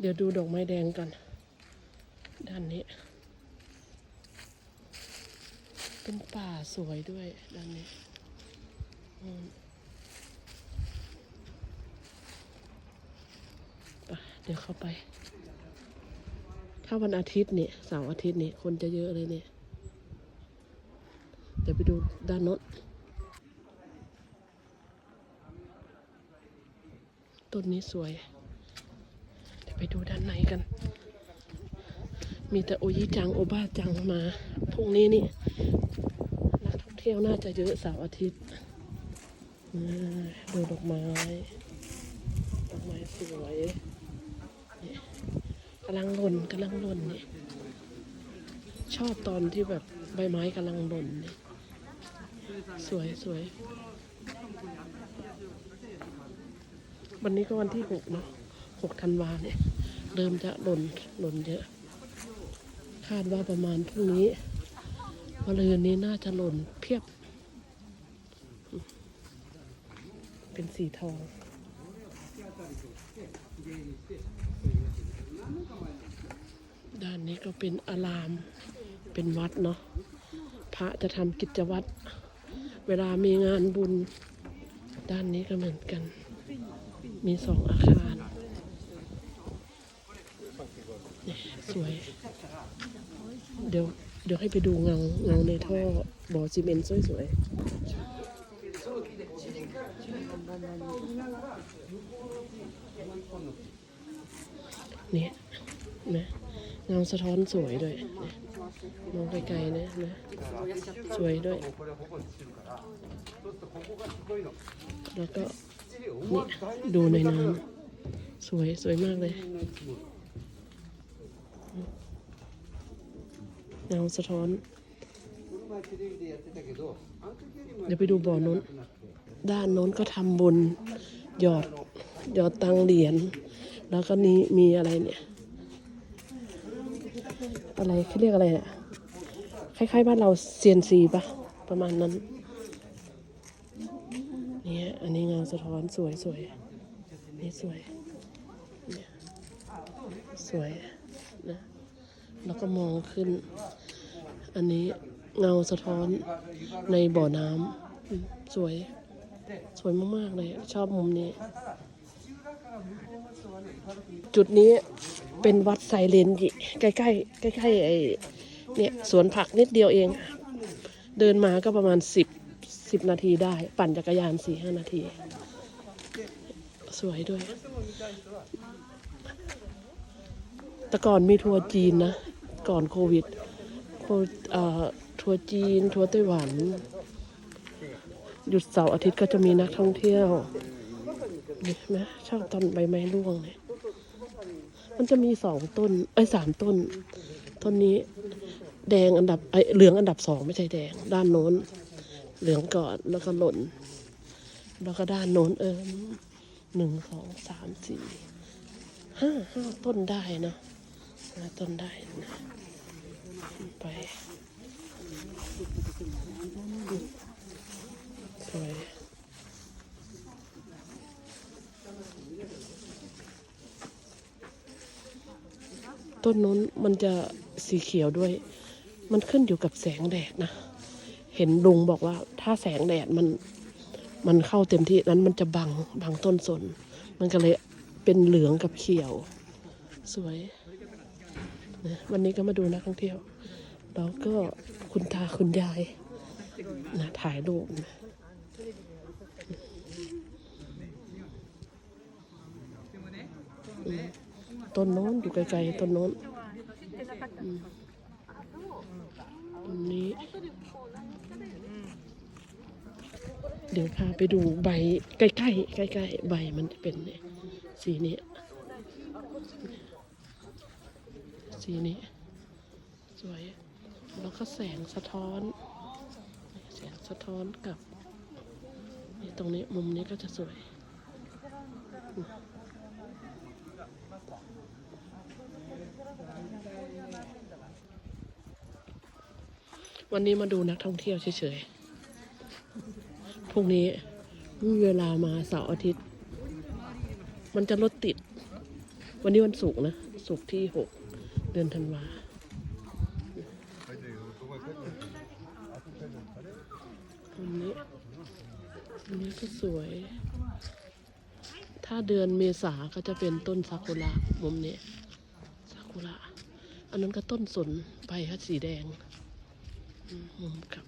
เดี๋ยวดูดอกไม้แดงกันด้านนี้ เป็นป่าสวยด้วยด้านนี้ไปเดี๋ยวเข้าไป ถ้าวันอาทิตย์นี่เสาร์อาทิตย์นี่คนจะเยอะเลยเนี่ย เดี๋ยวไปดูด้านโน้นต้นนี้สวย ไปดูด้านในกัน มีแต่โอยิจังโอบ้าจังมาพรุ่งนี้นี่นักท่องเที่ยวน่าจะเยอะเสาร์อาทิตย์อ่าดูดอกไม้ดอกไม้สวยกำลังหล่นกำลังหล่นนี่ชอบตอนที่แบบใบไม้กำลังหล่นนี่สวยสวยวันนี้ก็วันที่หกเนาะ หกธันวาเนี่ย เริ่มจะหล่นหล่นเยอะ คาดว่าประมาณพรุ่งนี้มะรืนนี้น่าจะหล่นเพียบ เป็นสีทองด้านนี้ก็เป็นอาราม เป็นวัดเนาะ พระจะทำกิจวัตร เวลามีงานบุญ ด้านนี้ก็เหมือนกัน มีสองอาคารนี่ส วย เดี๋ยวเดี๋ยวให้ไปดูเงาเงาในท่อบ่อซีเมนต์สวยๆเนี่ยนะเงาสะท้อนสวยด้วยนะมองไกลๆนะนะ สวยด้วย แล้วก็นี่ดูในน้ำสวยสวยมากเลย เงาสะท้อน เดี๋ยวไปดูบ่อน้น ด้านโน้นก็ทำบุญหยอดหยอดตังเหรียญ แล้วก็นี้มีอะไรเนี่ย อะไรเขาเรียกอะไรอะคล้ายๆบ้านเราเซียนซีปะประมาณนั้นเนี่ยอันนี้เงาสะท้อนสวยสวยนี่สวยเนี่ยสวย นะ แล้วก็มองขึ้น อันนี้เงาสะท้อนในบ่อน้ำสวย สวยมาก ๆ เลย ชอบมุมนี้ จุดนี้เป็นวัดไซเลนจิใกล้ๆใกล้ๆไอ้เนี่ยสวนผักนิดเดียวเอง เดินมาก็ประมาณสิบสิบนาทีได้ ปั่นจักรยานสี่ห้านาที สวยด้วย แต่ก่อนมีทัวร์จีนนะ ก่อนโควิดทัวร์เอ่อทัวร์จีน ทัวร์ไต้หวัน หยุดเสาร์อาทิตย์ก็จะมีนักท่องเที่ยวนี่เห็นไหมชอบตอนใบไม้ร่วงเนี่ยมันจะมีสองต้นเอ้สามต้น ต้นนี้ แดงอันดับไอยเหลืองอันดับสองไม่ใช่แดง ด้านโน้น เหลืองก่อนแล้วก็หล่น แล้วก็ด้านโน้นเออหนึ่งสองสามสี่ห้าห้าต้นได้นะ หาต้นได้นะไปสวยต้นนู้นมันจะสีเขียวด้วย มันขึ้นอยู่กับแสงแดดนะ เห็นลุงบอกว่า ถ้าแสงแดดมัน มันเข้าเต็มที่นั้นมันจะบังบังต้นสน มันก็เลยเป็นเหลืองกับเขียว สวย วันนี้ก็มาดูนักท่องเที่ยว แล้วก็คุณตาคุณยายนะถ่ายรูปนะต้นโน้นอยู่ไกลๆต้นโน้นอืมต้นนี้เดี๋ยวพาไปดูใบใกล้ๆใกล้ๆใบมันจะเป็นสีนี้ สีนี้ สวย แล้วก็แสงสะท้อน แสงสะท้อนกับนี่ตรงนี้มุมนี้ก็จะสวย วันนี้มาดูนักท่องเที่ยวเฉยๆ พรุ่งนี้มีเวลามาเสาร์อาทิตย์ มันจะรถติด วันนี้วันศุกร์นะศุกร์ที่หก เดือนธันวาวันนี้วันนี้ก็สวย ถ้าเดือนเมษาก็จะเป็นต้นซากุระมุมนี้ซากุระ อันนั้นก็ต้นสนใบฮัดสีแดงมมุมกลับ